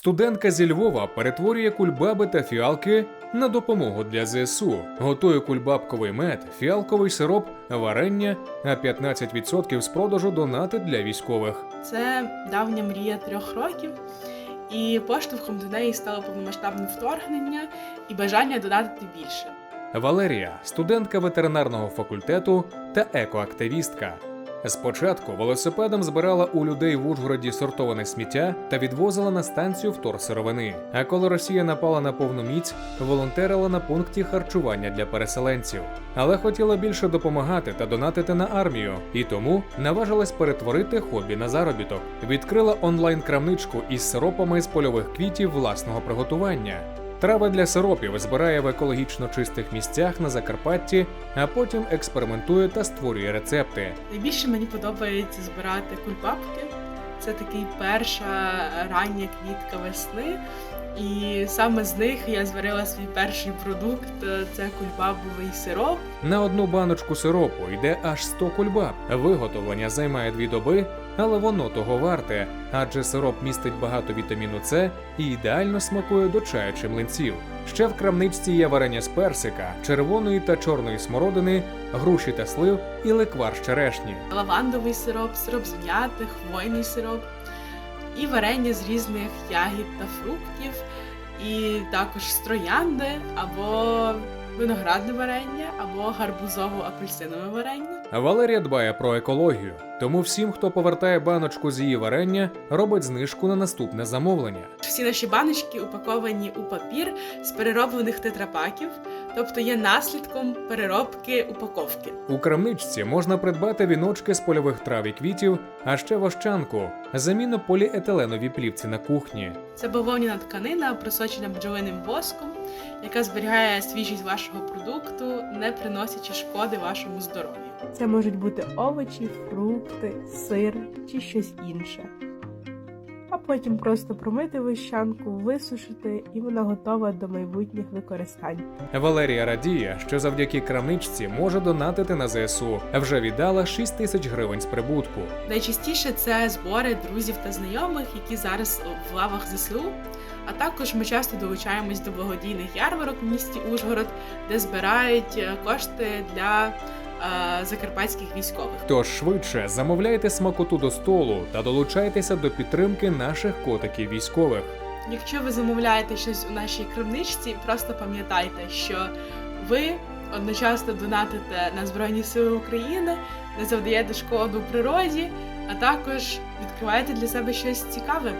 Студентка зі Львова перетворює кульбаби та фіалки на допомогу для ЗСУ. Готує кульбабковий мед, фіалковий сироп, варення, а 15% з продажу донати для військових. Це давня мрія трьох років, і поштовхом до неї стало повномасштабне вторгнення і бажання донатити більше. Валерія, студентка ветеринарного факультету та екоактивістка. Спочатку велосипедом збирала у людей в Ужгороді сортоване сміття та відвозила на станцію вторсировини. А коли Росія напала на повну міць, волонтерила на пункті харчування для переселенців. Але хотіла більше допомагати та донатити на армію, і тому наважилась перетворити хобі на заробіток. Відкрила онлайн-крамничку із сиропами з польових квітів власного приготування. Трави для сиропів збирає в екологічно чистих місцях на Закарпатті, а потім експериментує та створює рецепти. Найбільше мені подобається збирати кульбабки. Це такий перша рання квітка весни. І саме з них я зварила свій перший продукт це кульбабовий сироп. На одну баночку сиропу йде аж 100 кульбаб. Виготовлення займає дві доби, але воно того варте, адже сироп містить багато вітаміну С і ідеально смакує до чаю чи млинців. Ще в крамничці є варення з персика, червоної та чорної смородини, груші та слив і ликвар з черешні. лавандовий сироп, сироп з м'яти, хвойний сироп і варення з різних ягід та фруктів, і також з троянди або виноградне варення, або гарбузово-апельсинове варення. Валерія дбає про екологію, тому всім, хто повертає баночку з її варення, робить знижку на наступне замовлення. Всі наші баночки упаковані у папір з перероблених тетрапаків, тобто є наслідком переробки упаковки. У крамничці можна придбати віночки з польових трав і квітів, а ще вощанку, заміну поліетиленовій плівці на кухні. Це бавовняна тканина, просочена бджолиним воском, яка зберігає свіжість вашого продукту, не приносячи шкоди вашому здоров'ю. Це можуть бути овочі, фрукти, сир чи щось інше. Потім просто промити вищанку, висушити, і вона готова до майбутніх використань. Валерія радіє, що завдяки крамничці може донатити на ЗСУ. Вже віддала 6 тисяч гривень з прибутку. Найчастіше це збори друзів та знайомих, які зараз в лавах ЗСУ. А також ми часто долучаємось до благодійних ярмарок в місті Ужгород, де збирають е, кошти для е, закарпатських військових. Тож швидше замовляйте смакоту до столу та долучайтеся до підтримки наших котиків військових. Якщо ви замовляєте щось у нашій крамничці, просто пам'ятайте, що ви одночасно донатите на Збройні Сили України, не завдаєте шкоду природі, а також відкриваєте для себе щось цікаве.